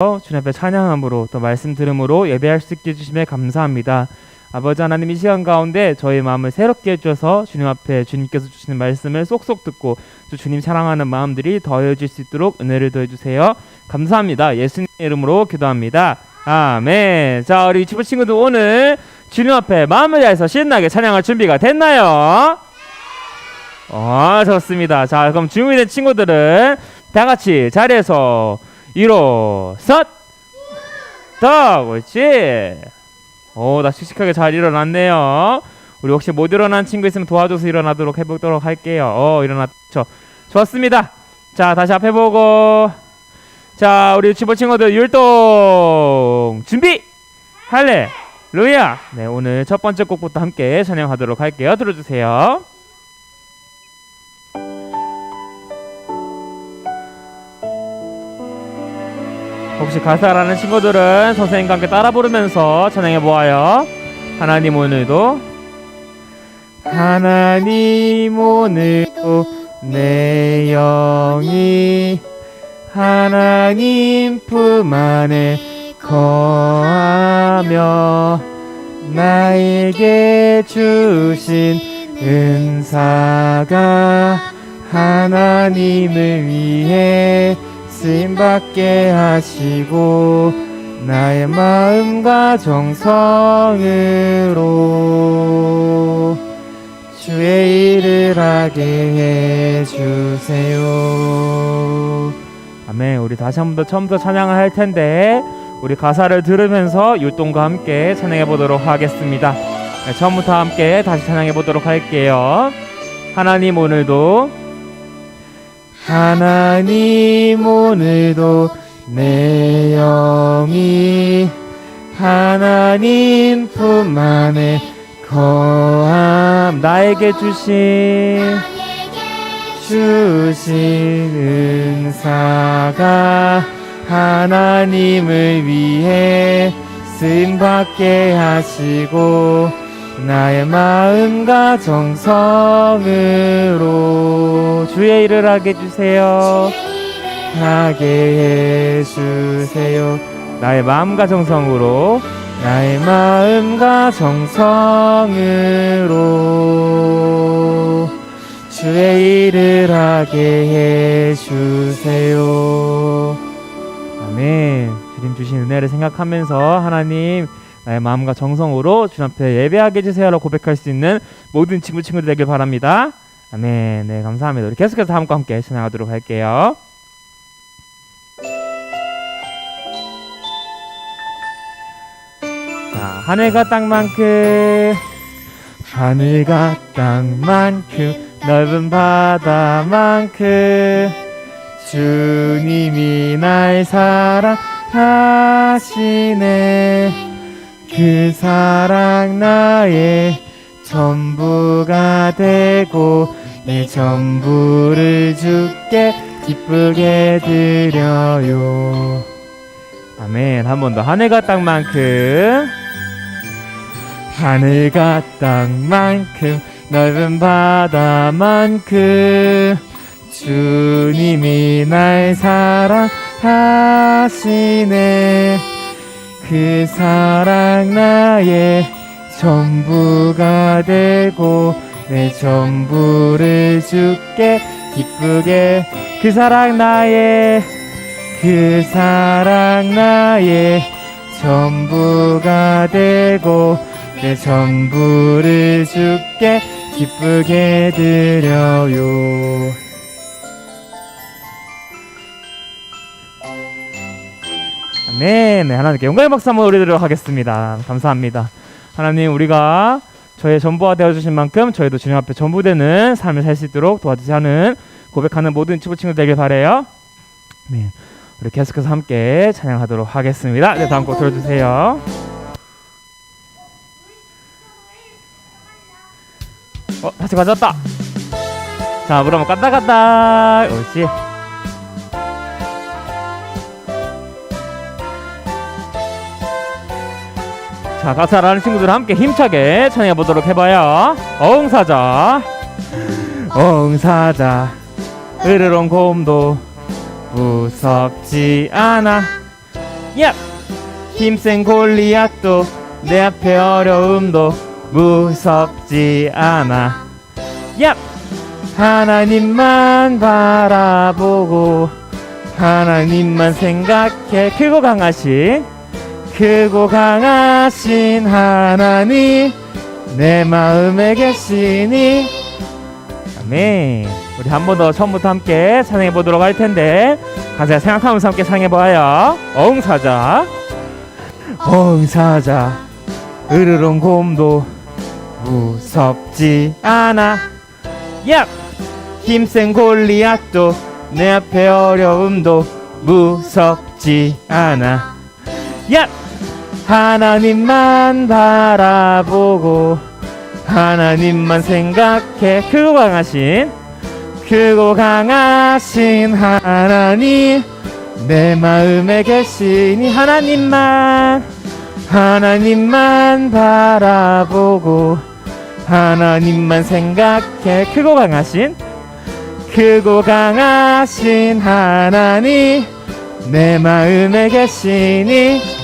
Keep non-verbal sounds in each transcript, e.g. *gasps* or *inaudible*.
주님 앞에 찬양함으로 또 말씀 들음으로 예배할 수 있게 해주심에 감사합니다. 아버지 하나님 이 시간 가운데 저희 마음을 새롭게 해주셔서 주님 앞에 주님께서 주시는 말씀을 쏙쏙 듣고 또 주님 사랑하는 마음들이 더해질 수 있도록 은혜를 더해주세요. 감사합니다. 예수님 이름으로 기도합니다. 아멘. 자 우리 유치부 친구들 오늘 주님 앞에 마음을 다해서 신나게 찬양할 준비가 됐나요? 어 좋습니다. 자 그럼 준비된 친구들은 다 같이 자리에서 일어섰 딱 옳지? 오나 씩씩하게 잘 일어났네요. 우리 혹시 못 일어난 친구 있으면 도와줘서 일어나도록 해보도록 할게요. 어 일어났죠 좋습니다. 자 다시 앞에 보고. 자 우리 유치부 친구들 율동 준비! 할래 루야! 네 오늘 첫 번째 곡부터 함께 찬양하도록 할게요. 들어주세요 혹시 가사라는 친구들은 선생님과 함께 따라 부르면서 찬양해 보아요. 하나님 오늘도 하나님 오늘도 내 영이 하나님 품 안에 거하며 나에게 주신 은사가 하나님을 위해 쓰임 받게 하시고 나의 마음과 정성으로 주의 일을 하게 해 주세요. 아멘. 우리 다시 한 번 더 처음부터 찬양을 할 텐데 우리 가사를 들으면서 율동과 함께 찬양해 보도록 하겠습니다. 네, 처음부터 함께 다시 찬양해 보도록 할게요. 하나님 오늘도 하나님 오늘도 내 영이 하나님 품 안에 거함. 나에게 주신 주신 은사가 하나님을 위해 쓰임 받게 하시고 나의 마음과 정성으로 주의 일을 하게 해주세요. 하게 해주세요. 나의 마음과 정성으로 나의 마음과 정성으로 주의 일을 하게 해주세요. 아멘. 주님 주신 은혜를 생각하면서 하나님 나의 마음과 정성으로 주님 앞에 예배하게 해주세요라고 고백할 수 있는 모든 친구 친구들 되길 바랍니다. 아멘. 네 감사합니다. 우리 계속해서 다음과 함께 진행하도록 할게요. 자 하늘과 땅만큼 하늘과 땅만큼 넓은 바다만큼 주님이 날 사랑하시네 그 사랑 나의 전부가 되고 내 전부를 주께 기쁘게 드려요. 아멘. 한 번 더. 하늘과 땅만큼. 하늘과 땅만큼 넓은 바다만큼 주님이 날 사랑하시네 그 사랑 나의 전부가 되고 내 전부를 주께 기쁘게. 그 사랑 나의 그 사랑 나의 전부가 되고 내 전부를 주께 기쁘게 드려요 네, 네 하나님께 영광의 박수 한번 올리도록 하겠습니다. 감사합니다. 하나님 우리가 저의 전부가 되어주신 만큼 저희도 주님 앞에 전부되는 삶을 살 수 있도록 도와주세요 하는 고백하는 모든 친구 친구 되길 바래요. 네, 우리 계속해서 함께 찬양하도록 하겠습니다. 네, 다음 곡 들어주세요. 어, 다시 가져왔다. 자, 물 한번 깠다 깠다. 옳지. 자, 가사라는 친구들 함께 힘차게 찬양해 보도록 해봐요. 어흥사자, 어흥사자, 으르렁 곰도 무섭지 않아. 야! 힘센 골리앗도 내 앞에 어려움도 무섭지 않아 야! 하나님만 바라보고 하나님만 생각해 크고 강하신 크고 강하신 하나님 내 마음에 계시니. 아멘. 우리 한 번 더 처음부터 함께 찬양해 보도록 할 텐데 가사 생각하면서 함께 찬양해 봐요. 엉사자. 엉사자. 으르렁 곰도 무섭지 않아. 야! 힘센 골리앗도 내 앞에 어려움도 무섭지 않아. 야 하나님만 바라보고 하나님만 생각해. 크고 강하신 크고 강하신 하나님 내 마음에 계시니 하나님만 하나님만 바라보고 하나님만 생각해. 크고 강하신 크고 강하신 하나님 내 마음에 계시니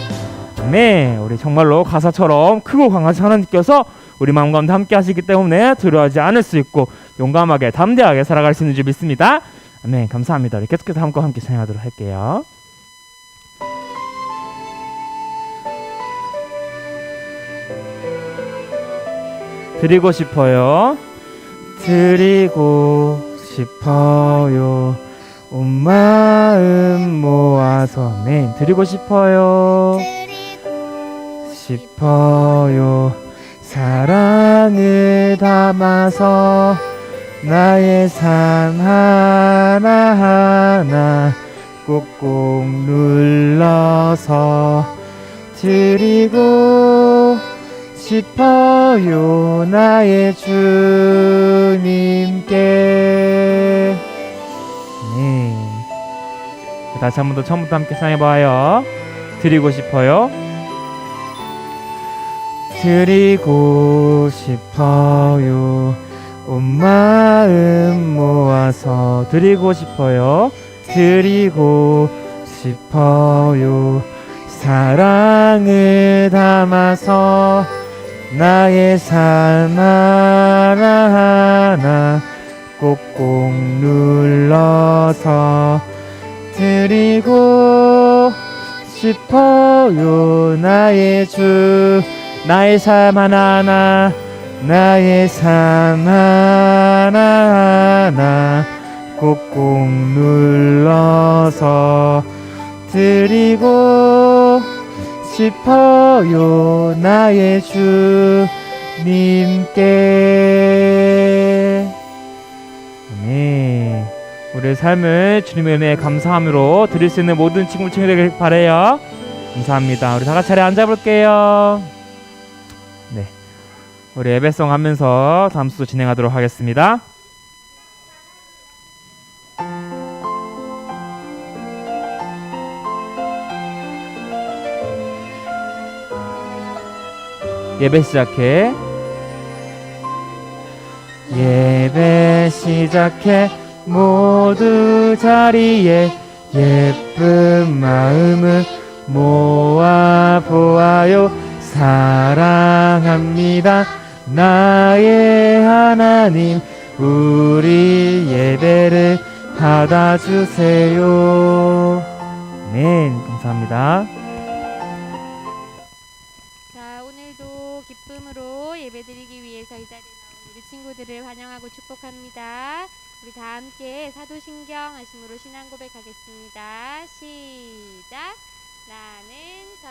네 우리 정말로 가사처럼 크고 강하신 하나님께서 우리 마음 가운데 함께 하시기 때문에 두려워하지 않을 수 있고 용감하게 담대하게 살아갈 수 있는 줄 믿습니다 아멘 감사합니다 우리 계속해서 함께 함께 찬양하도록 할게요 드리고 싶어요. 드리고 싶어요. 온 마음 모아서 네 드리고 싶어요. 싶어요. 사랑을 담아서 나의 삶 하나하나 꼭꼭 눌러서 드리고 싶어요. 나의 주님께. 네. 다시 한 번 더 처음부터 함께 상해봐요. 드리고 싶어요 드리고 싶어요. 온 마음 모아서 드리고 싶어요. 드리고 싶어요. 사랑을 담아서 나의 삶 하나하나 꼭꼭 눌러서 드리고 싶어요. 나의 주 나의 삶 하나하나 나의 삶 하나하나 꼭꼭 눌러서 드리고 싶어요. 나의 주님께. 네 우리의 삶을 주님의 은혜에 감사함으로 드릴 수 있는 모든 친구 친구 되길 바래요. 감사합니다. 우리 다 같이 자리에 앉아볼게요 네. 우리 예배송 하면서 다음 수도 진행하도록 하겠습니다. 예배 시작해. 예배 시작해. 모두 자리에 예쁜 마음을 모아 보아요 사랑합니다 나의 하나님 우리 예배를 받아주세요 네 감사합니다 자, 오늘도 기쁨으로 예배드리기 위해서 이 자리에 나온 우리 친구들을 환영하고 축복합니다. 우리 다 함께 사도신경 하심으로 신앙 고백하겠습니다. 시작. 나는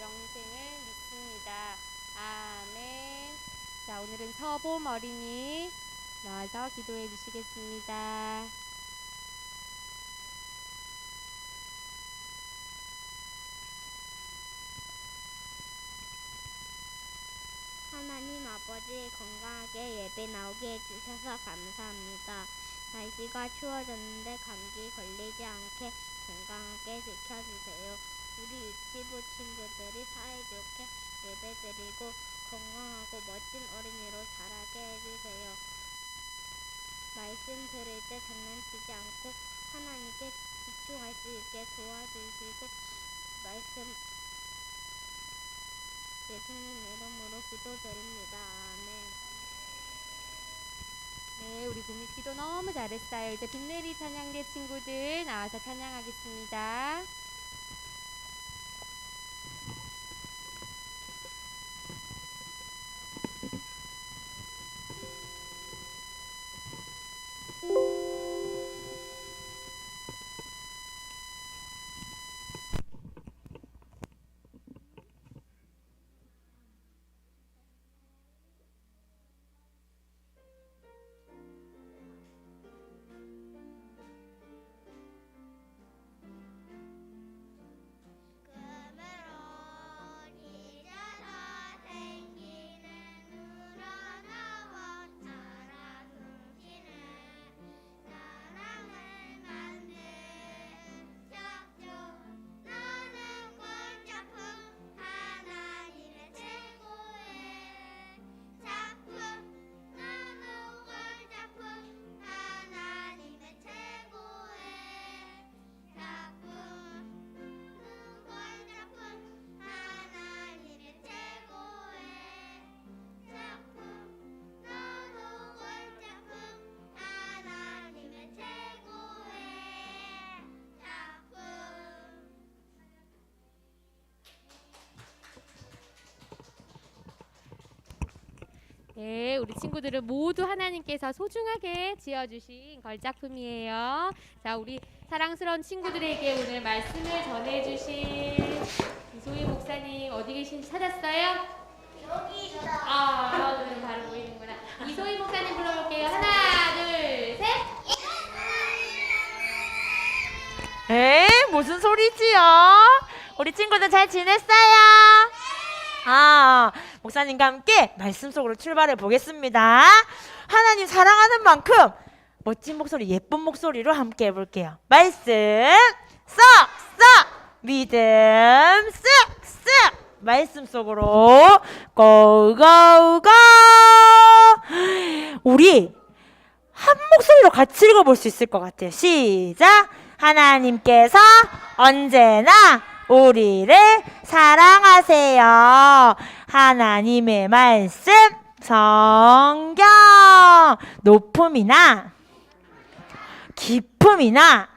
영생을 믿습니다. 아멘. 자, 오늘은 서봄 어린이 나와서 기도해 주시겠습니다. 하나님 아버지 건강하게 예배 나오게 해주셔서 감사합니다. 날씨가 추워졌는데 감기 걸리지 않게 건강하게 지켜주세요. 우리 유치부 친구들이 사이좋게 예배 드리고 건강하고 멋진 어린이로 자라게 해주세요. 말씀 들을 때 장난치지 않고 하나님께 집중할 수 있게 도와주시고 말씀 예수님 이름으로 기도드립니다. 아멘. 네, 우리 구미 기도 너무 잘했어요. 이제 빛내리 찬양대 친구들 나와서 찬양하겠습니다. 네, 우리 친구들은 모두 하나님께서 소중하게 지어주신 걸작품이에요. 자, 우리 사랑스러운 친구들에게 오늘 말씀을 전해주신 이소희 목사님 어디 계신지 찾았어요? 여기 있어 아, 여러분 바로 보이는구나. 이소희 목사님 불러볼게요. 하나, 둘, 셋. 에 무슨 소리지요? 우리 친구들 잘 지냈어요? 아, 목사님과 함께 말씀 속으로 출발해 보겠습니다. 하나님 사랑하는 만큼 멋진 목소리, 예쁜 목소리로 함께 해볼게요. 말씀 쏙 쏙 믿음 쓱쓱 말씀 속으로 고고고 우리 한 목소리로 같이 읽어볼 수 있을 것 같아요. 시작. 하나님께서 언제나 우리를 사랑하세요. 하나님의 말씀, 성경, 높음이나 기품이나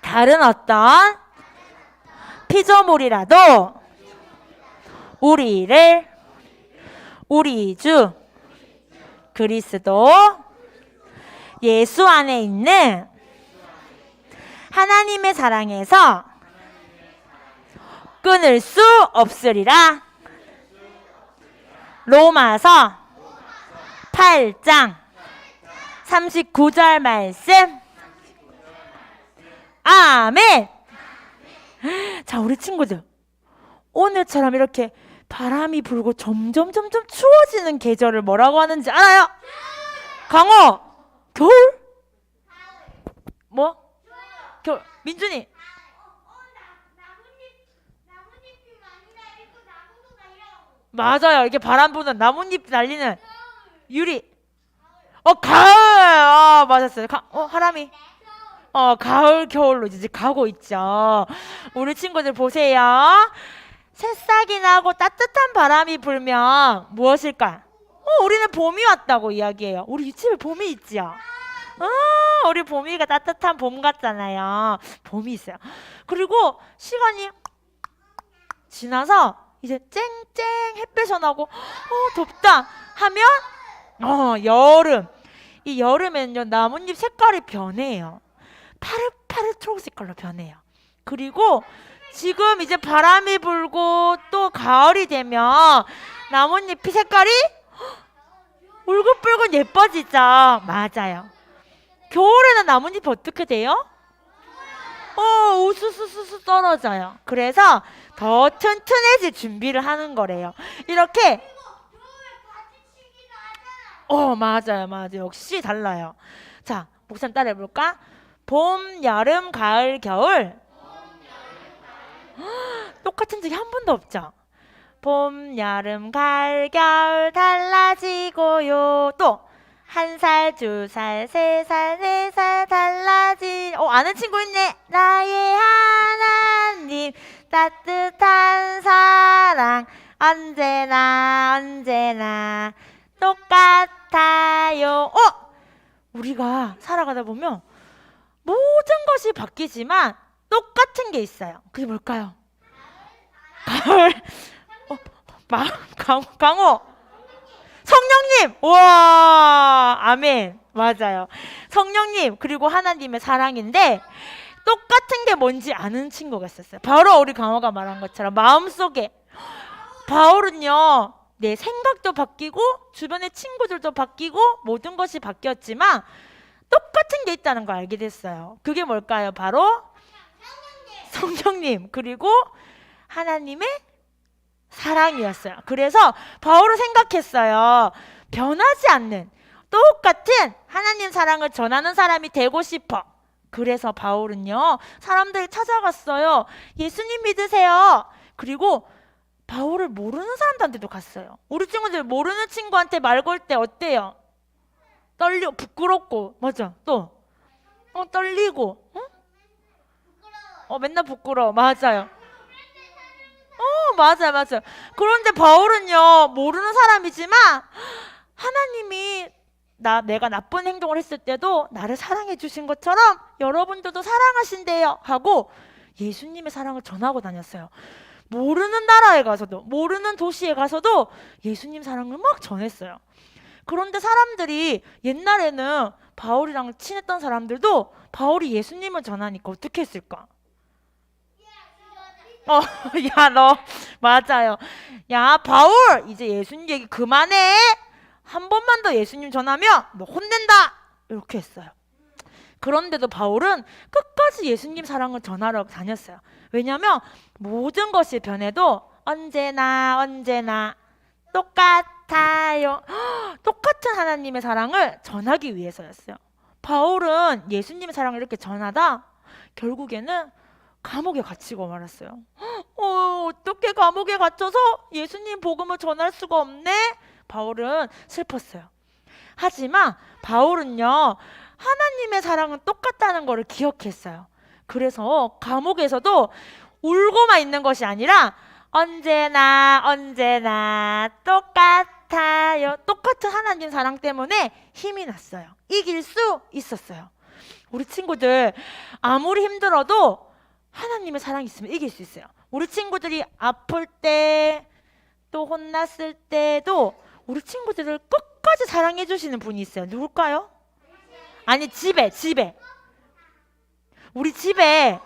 다른 어떤 피조물이라도 우리를 우리 주 그리스도 예수 안에 있는 하나님의 사랑에서 끊을 수 없으리라. 로마서 8장 39절 말씀. 아멘. 자, 우리 친구들. 오늘처럼 이렇게 바람이 불고 점점 점점 추워지는 계절을 뭐라고 하는지 알아요? 강호. 겨울? 뭐? 겨울. 민준이. 맞아요. 이게 바람 부는 나뭇잎 날리는 유리. 어 가을. 아 맞았어요. 가, 어 하람이. 어 가을 겨울로 이제 가고 있죠. 우리 친구들 보세요. 새싹이 나고 따뜻한 바람이 불면 무엇일까? 어 우리는 봄이 왔다고 이야기해요. 우리 유치부에 봄이 있지요. 어, 우리 봄이가 따뜻한 봄 같잖아요. 봄이 있어요. 그리고 시간이 지나서 이제 쨍쨍 햇볕이 나고 어 덥다 하면 어 여름. 이 여름에는요 나뭇잎 색깔이 변해요. 파릇파릇 초록색깔로 변해요. 그리고 지금 이제 바람이 불고 또 가을이 되면 나뭇잎이 색깔이 울긋불긋 예뻐지죠. 맞아요. 겨울에는 나뭇잎이 어떻게 돼요? 어 우수수수수 떨어져요. 그래서 더 튼튼해질 준비를 하는 거래요. 이렇게 어 맞아요 맞아요. 역시 달라요. 자 목사님 따라 해 볼까? 봄 여름 가을 겨울. 헉, 똑같은 적이 한 번도 없죠? 봄 여름 가을 겨울 달라지고요. 또 한 살, 두 살, 세 살, 네 살 달라지. 어, 아는 친구 있네. 나의 하나님 따뜻한 사랑 언제나 언제나 똑같아요. 어, 우리가 살아가다 보면 모든 것이 바뀌지만 똑같은 게 있어요. 그게 뭘까요? 가을. 어, 마, 강, 강호. 성령님! 와, 아멘. 맞아요. 성령님, 그리고 하나님의 사랑인데, 똑같은 게 뭔지 아는 친구가 있었어요. 바로 우리 강호가 말한 것처럼 마음속에. 바울은요, 내 생각도 바뀌고, 주변의 친구들도 바뀌고, 모든 것이 바뀌었지만, 똑같은 게 있다는 걸 알게 됐어요. 그게 뭘까요? 바로 성령님, 그리고 하나님의 사랑이었어요. 그래서 바울은 생각했어요. 변하지 않는 똑같은 하나님 사랑을 전하는 사람이 되고 싶어. 그래서 바울은요, 사람들 찾아갔어요. 예수님 믿으세요. 그리고 바울을 모르는 사람들한테도 갔어요. 우리 친구들 모르는 친구한테 말 걸 때 어때요? 떨려, 부끄럽고, 맞아. 또, 어, 떨리고, 어? 어, 맨날 부끄러워. 맞아요. 어, 맞아요, 맞아요. 그런데 바울은요, 모르는 사람이지만, 하나님이 나, 내가 나쁜 행동을 했을 때도 나를 사랑해 주신 것처럼 여러분들도 사랑하신대요. 하고 예수님의 사랑을 전하고 다녔어요. 모르는 나라에 가서도, 모르는 도시에 가서도 예수님 사랑을 막 전했어요. 그런데 사람들이 옛날에는 바울이랑 친했던 사람들도 바울이 예수님을 전하니까 어떻게 했을까? 어, *laughs* 야, 너, 맞아요. 야, 바울, 이제 예수님 얘기 그만해. 한 번만 더 예수님 전하면 너 혼낸다. 이렇게 했어요. 그런데도 바울은 끝까지 예수님 사랑을 전하러 다녔어요. 왜냐하면 모든 것이 변해도 언제나 언제나 똑같아요. *gasps* 똑같은 하나님의 사랑을 전하기 위해서였어요. 바울은 예수님의 사랑을 이렇게 전하다 결국에는 감옥에 갇히고 말았어요. *gasps* 어, 어떻게 감옥에 갇혀서 예수님 복음을 전할 수가 없네? 바울은 슬펐어요. 하지만 바울은요, 하나님의 사랑은 똑같다는 것을 기억했어요. 그래서 감옥에서도 울고만 있는 것이 아니라 언제나 언제나 똑같아요. 똑같은 하나님 사랑 때문에 힘이 났어요. 이길 수 있었어요. 우리 친구들 아무리 힘들어도 하나님의 사랑이 있으면 이길 수 있어요. 우리 친구들이 아플 때 또 혼났을 때도 우리 친구들을 끝까지 사랑해 주시는 분이 있어요. 누굴까요? 아니 집에 집에 우리 집에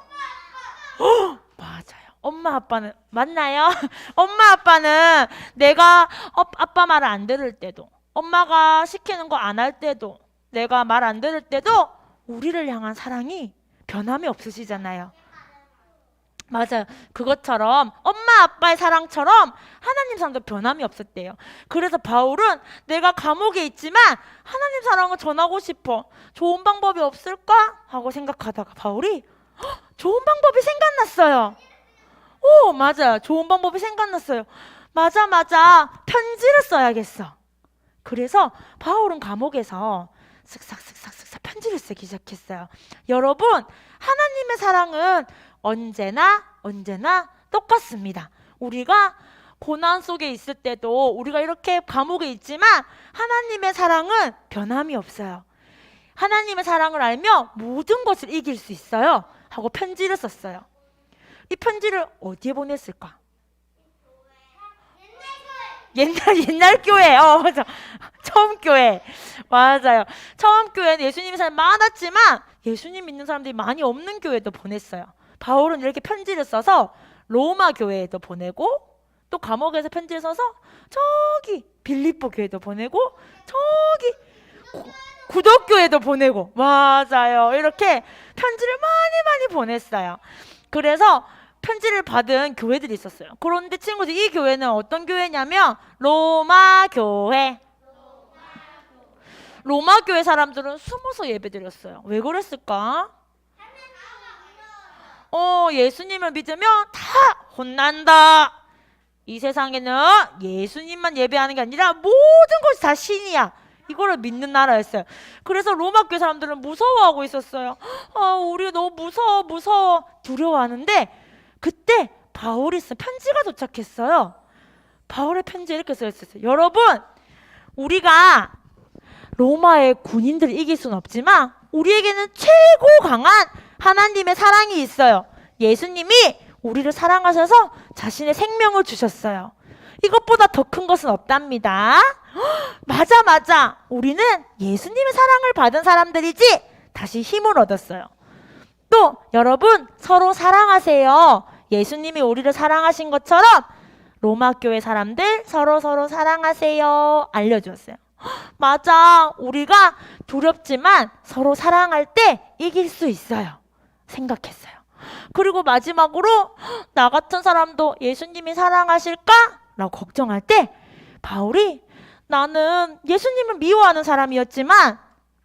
어, 맞아요. 엄마 아빠는 맞나요? *laughs* 엄마 아빠는 내가 어, 아빠 말안 들을 때도 엄마가 시키는 거 안 할 때도 내가 말 안 들을 때도 우리를 향한 사랑이 변함이 없으시잖아요. 맞아요. 그것처럼 엄마 아빠의 사랑처럼 하나님 사랑도 변함이 없었대요. 그래서 바울은 내가 감옥에 있지만 하나님 사랑을 전하고 싶어. 좋은 방법이 없을까? 하고 생각하다가 바울이 "헉, 좋은 방법이 생각났어요. 오, 맞아요. 좋은 방법이 생각났어요. 맞아, 맞아. 편지를 써야겠어. 그래서 바울은 감옥에서 쓱싹쓱싹쓱싹 편지를 쓰기 시작했어요. 여러분, 하나님의 사랑은 언제나 언제나 똑같습니다. 우리가 고난 속에 있을 때도 우리가 이렇게 감옥에 있지만 하나님의 사랑은 변함이 없어요. 하나님의 사랑을 알면 모든 것을 이길 수 있어요. 하고 편지를 썼어요. 이 편지를 어디에 보냈을까? 옛날 옛날 교회. 어 맞아. 처음 교회. 맞아요. 처음 교회는 예수님 사람 많았지만 예수님 믿는 사람들이 많이 없는 교회도 보냈어요. 바울은 이렇게 편지를 써서 로마 교회에도 보내고 또 감옥에서 편지를 써서 저기 빌립보 교회도 보내고 저기 구- 구독교회도 보내고 맞아요. 이렇게 편지를 많이 많이 보냈어요. 그래서 편지를 받은 교회들이 있었어요. 그런데 친구들 이 교회는 어떤 교회냐면 로마 교회. 로마 교회 사람들은 숨어서 예배드렸어요. 왜 그랬을까? 어, 예수님을 믿으면 다 혼난다. 이 세상에는 예수님만 예배하는 게 아니라 모든 것이 다 신이야. 이거를 믿는 나라였어요. 그래서 로마 교회 사람들은 무서워하고 있었어요. 아, 우리 너무 무서워, 무서워, 두려워하는데 그때 바울이 쓴 편지가 도착했어요. 바울의 편지에 이렇게 써 있었어요. 여러분, 우리가 로마의 군인들을 이길 수는 없지만 우리에게는 최고 강한 하나님의 사랑이 있어요. 예수님이 우리를 사랑하셔서 자신의 생명을 주셨어요. 이것보다 더 큰 것은 없답니다. 헉, *gasps* 맞아, 맞아. 우리는 예수님의 사랑을 받은 사람들이지. 다시 힘을 얻었어요. 또 여러분 서로 사랑하세요. 예수님이 우리를 사랑하신 것처럼 로마 교회 사람들 서로 서로 사랑하세요. 알려주었어요. 헉, *gasps* 맞아. 우리가 두렵지만 서로 사랑할 때 이길 수 있어요. 생각했어요. 그리고 마지막으로 헉, 나 같은 사람도 예수님이 사랑하실까? 라고 걱정할 때 바울이 나는 예수님을 미워하는 사람이었지만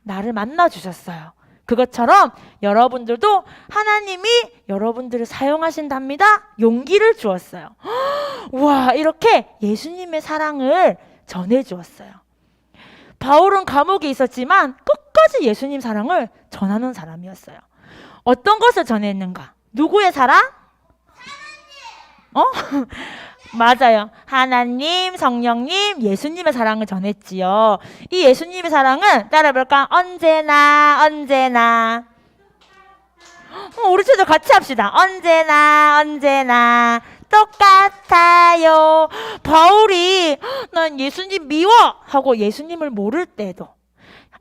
나를 만나 주셨어요. 그것처럼 여러분들도 하나님이 여러분들을 사용하신답니다. 용기를 주었어요. *gasps* 와, 이렇게 예수님의 사랑을 전해 주었어요. 바울은 감옥에 있었지만 끝까지 예수님 사랑을 전하는 사람이었어요. 어떤 것을 전했는가? 누구의 사랑? 어? *laughs* 맞아요. 하나님, 성령님, 예수님의 사랑을 전했지요. 이 예수님의 사랑은 따라볼까? 언제나, 언제나. 어, 우리 친구 같이 합시다. 언제나, 언제나. 똑같아요. *gasps* 바울이 난 예수님 미워 하고 예수님을 모를 때도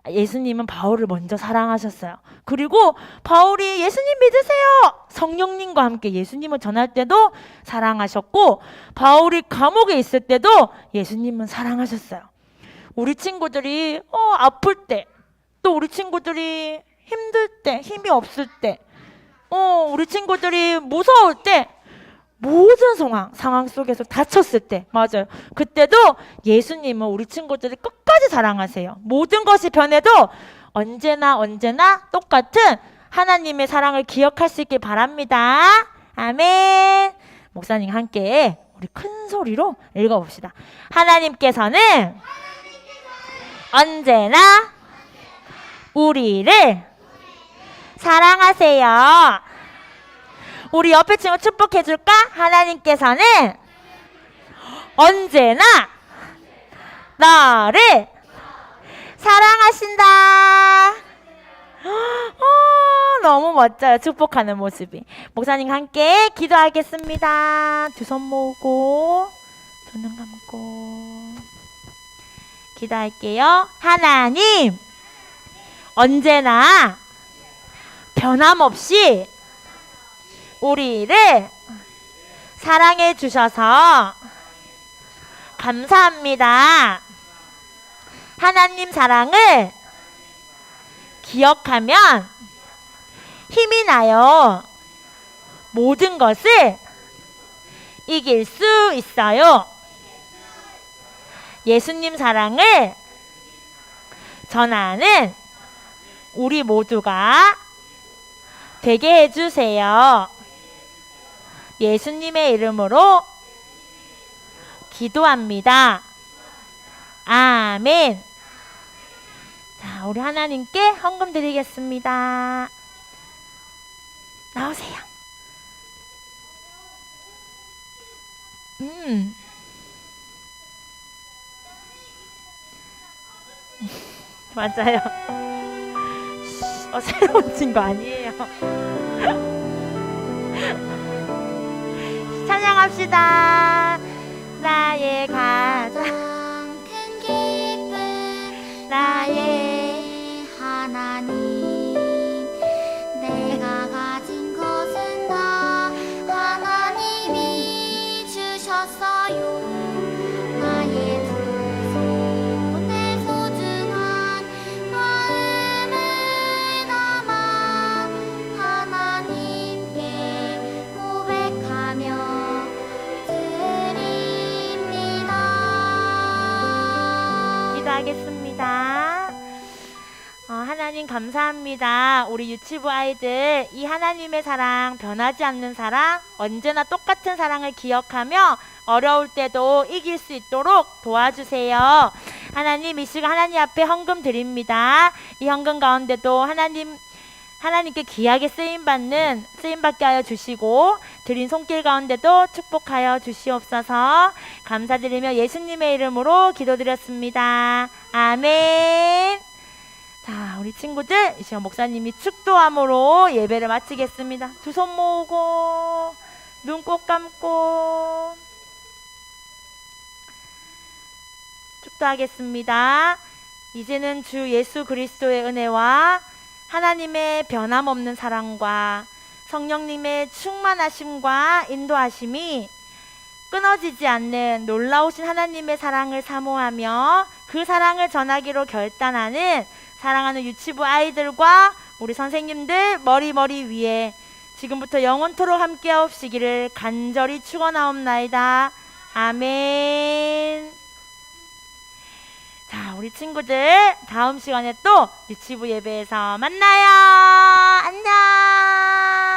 예수님은 바울을 먼저 사랑하셨어요. 그리고 바울이 예수님 믿으세요. 성령님과 함께 예수님을 전할 때도 사랑하셨고 바울이 감옥에 있을 때도 예수님은 사랑하셨어요. 우리 친구들이 어, 아플 때, 또 우리 친구들이 힘들 때, 힘이 없을 때, 어, 우리 친구들이 무서울 때, 모든 상황, 상황 속에서 다쳤을 때, 맞아요. 그때도 예수님은 우리 친구들이 끝까지 사랑하세요. 모든 것이 변해도 언제나 언제나 똑같은 하나님의 사랑을 기억할 수 있길 바랍니다. 아멘. 목사님 함께 우리 큰 소리로 읽어봅시다. 하나님께서는 언제나 우리를 사랑하세요. 우리 옆에 친구 축복해 줄까? 하나님께서는 언제나 나를 사랑하신다. 어, 너무 멋져요. 축복하는 모습이. 목사님 함께 기도하겠습니다. 두 손 모으고 두 눈 감고 기도할게요. 하나님 언제나 변함없이 우리를 사랑해 주셔서 감사합니다. 하나님 사랑을 기억하면 힘이 나요. 모든 것을 이길 수 있어요. 예수님 사랑을 전하는 우리 모두가 되게 해주세요. 예수님의 이름으로 기도합니다. 아멘. 자, 우리 하나님께 헌금 드리겠습니다. 나오세요. 음. *laughs* 맞아요. *laughs* 어, 새로운 친구 아니에요. 합시다. 나의 가장 큰 기쁨, 나의 하나님. 내가 가진 것은 다 하나님이 주셨어요. 하나님 감사합니다. 우리 유치부 아이들 이 하나님의 사랑 변하지 않는 사랑 언제나 똑같은 사랑을 기억하며 어려울 때도 이길 수 있도록 도와주세요. 하나님 이 시간 하나님 앞에 헌금 드립니다. 이 헌금 가운데도 하나님 하나님께 귀하게 쓰임 받는 쓰임 받게 하여 주시고 드린 손길 가운데도 축복하여 주시옵소서. 감사드리며 예수님의 이름으로 기도드렸습니다. 아멘. 친구들 이 시간 목사님이 축도함으로 예배를 마치겠습니다. 두 손 모으고 눈 꼭 감고 축도하겠습니다. 이제는 주 예수 그리스도의 은혜와 하나님의 변함없는 사랑과 성령님의 충만하심과 인도하심이 끊어지지 않는 놀라우신 하나님의 사랑을 사모하며 그 사랑을 전하기로 결단하는 사랑하는 유치부 아이들과 우리 선생님들 머리머리 위에 지금부터 영원토록 함께하옵시기를 간절히 축원하옵나이다. 아멘. 자, 우리 친구들 다음 시간에 또 유치부 예배에서 만나요. 안녕.